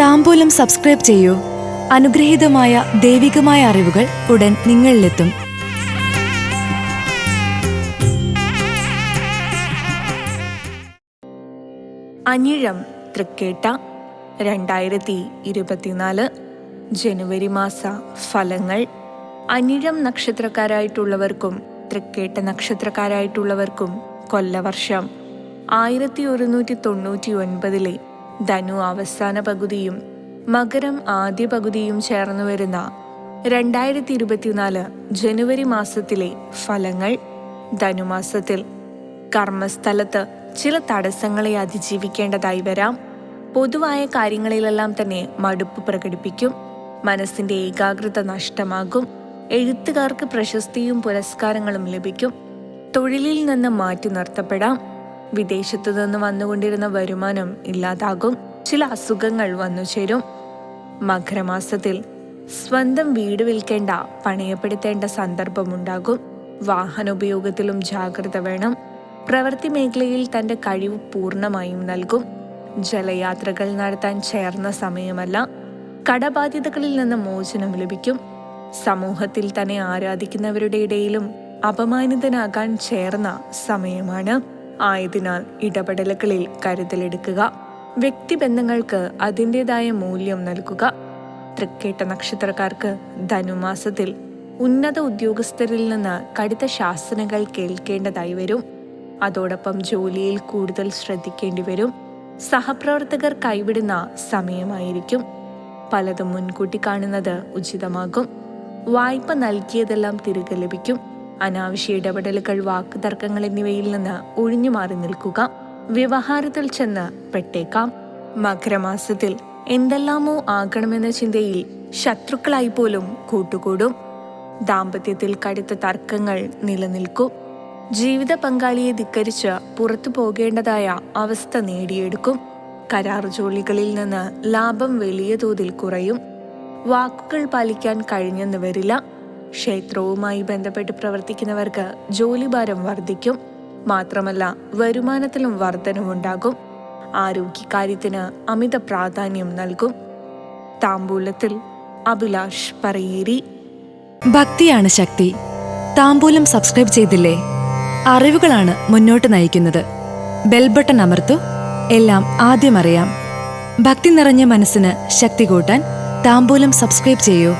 താമ്പൂലം subscribe ചെയ്യൂ. അനുഗ്രഹീതമായ ദൈവികമായ അറിവുകൾ ഉടൻ നിങ്ങളിലെത്തും. അനിഴം തൃക്കേട്ട രണ്ടായിരത്തി ഇരുപത്തിനാല് ജനുവരി മാസ ഫലങ്ങൾ. അനിഴം നക്ഷത്രക്കാരായിട്ടുള്ളവർക്കും തൃക്കേട്ട നക്ഷത്രക്കാരായിട്ടുള്ളവർക്കും കൊല്ലവർഷം ആയിരത്തി ഒരുന്നൂറ്റി തൊണ്ണൂറ്റി ഒൻപതിലെ ധനു അവസാന പകുതിയും മകരം ആദ്യ പകുതിയും ചേർന്ന് വരുന്ന രണ്ടായിരത്തി ഇരുപത്തിനാല് ജനുവരി മാസത്തിലെ ഫലങ്ങൾ ധനുമാസത്തിൽ കർമ്മസ്ഥലത്ത് ചില തടസ്സങ്ങളെ അതിജീവിക്കേണ്ടതായി വരാം. പൊതുവായ കാര്യങ്ങളിലെല്ലാം തന്നെ മടുപ്പ് പ്രകടിപ്പിക്കും. മനസ്സിന്റെ ഏകാഗ്രത നഷ്ടമാകും. എഴുത്തുകാർക്ക് പ്രശസ്തിയും പുരസ്കാരങ്ങളും ലഭിക്കും. തൊഴിലിൽ നിന്ന് മാറ്റി നിർത്തപ്പെടാം. വിദേശത്തു നിന്ന് വന്നുകൊണ്ടിരുന്ന വരുമാനം ഇല്ലാതാകും. ചില അസുഖങ്ങൾ വന്നു ചേരും. മകരമാസത്തിൽ സ്വന്തം വീട് വിൽക്കേണ്ട പണയപ്പെടുത്തേണ്ട സന്ദർഭമുണ്ടാകും വാഹനോപയോഗത്തിലും ജാഗ്രത വേണം. പ്രവൃത്തി മേഖലയിൽ തന്റെ കഴിവ് പൂർണമായും നൽകും. ജലയാത്രകൾ നടത്താൻ ചേർന്ന സമയമല്ല. കടബാധ്യതകളിൽ നിന്ന് മോചനം ലഭിക്കും. സമൂഹത്തിൽ തന്നെ ആരാധിക്കുന്നവരുടെ ഇടയിലും അപമാനിതനാകാൻ ചേർന്ന സമയമാണ്. ആയതിനാൽ ഇടപെടലുകളിൽ കരുതലെടുക്കുക. വ്യക്തിബന്ധങ്ങൾക്ക് അതിന്റെതായ മൂല്യം നൽകുക. തൃക്കേട്ട നക്ഷത്രക്കാർക്ക് ധനുമാസത്തിൽ ഉന്നത ഉദ്യോഗസ്ഥരിൽ നിന്ന് കടുത്ത ശാസനകൾ കേൾക്കേണ്ടതായി വരും. അതോടൊപ്പം ജോലിയിൽ കൂടുതൽ ശ്രദ്ധിക്കേണ്ടി വരും. സഹപ്രവർത്തകർ കൈവിടുന്ന സമയമായിരിക്കും. പലതും മുൻകൂട്ടി കാണുന്നത് ഉചിതമാകും. വായ്പ നൽകിയതെല്ലാം തിരികെ ലഭിക്കും. അനാവശ്യ ഇടപെടലുകൾ വാക്കുതർക്കങ്ങൾ എന്നിവയിൽ നിന്ന് ഒഴിഞ്ഞു മാറി നിൽക്കുക. വ്യവഹാരത്തിൽ ചെന്ന് പെട്ടേക്കാം. മകരമാസത്തിൽ എന്തെല്ലാമോ ആകണമെന്ന ചിന്തയിൽ ശത്രുക്കളായി പോലും കൂട്ടുകൂടും. ദാമ്പത്യത്തിൽ കടുത്ത തർക്കങ്ങൾ നിലനിൽക്കും. ജീവിത പങ്കാളിയെ ധിക്കരിച്ച് പുറത്തു പോകേണ്ടതായ അവസ്ഥ നേടിയെടുക്കും. കരാർ ജോലികളിൽ നിന്ന് ലാഭം വലിയ തോതിൽ കുറയും. വാക്കുകൾ പാലിക്കാൻ കഴിഞ്ഞെന്ന് വരില്ല. ക്ഷേത്രവുമായി ബന്ധപ്പെട്ട് പ്രവർത്തിക്കുന്നവർക്ക് ജോലിഭാരം വർദ്ധിക്കും. മാത്രമല്ല വരുമാനത്തിലും വർധനവുണ്ടാകും. ആരോഗ്യകാര്യത്തിന് അമിത പ്രാധാന്യം നൽകും. താമ്പൂലത്തിൽ അഭിലാഷ് പറയേരി. ഭക്തിയാണ് ശക്തി. താമ്പൂലം സബ്സ്ക്രൈബ് ചെയ്തില്ലേ? അറിവുകളാണ് മുന്നോട്ട് നയിക്കുന്നത്. ബെൽബട്ടൺ അമർത്തു. എല്ലാം ആദ്യം അറിയാം. ഭക്തി നിറഞ്ഞ മനസ്സിന് ശക്തി കൂട്ടാൻ താമ്പൂലം സബ്സ്ക്രൈബ് ചെയ്യൂ.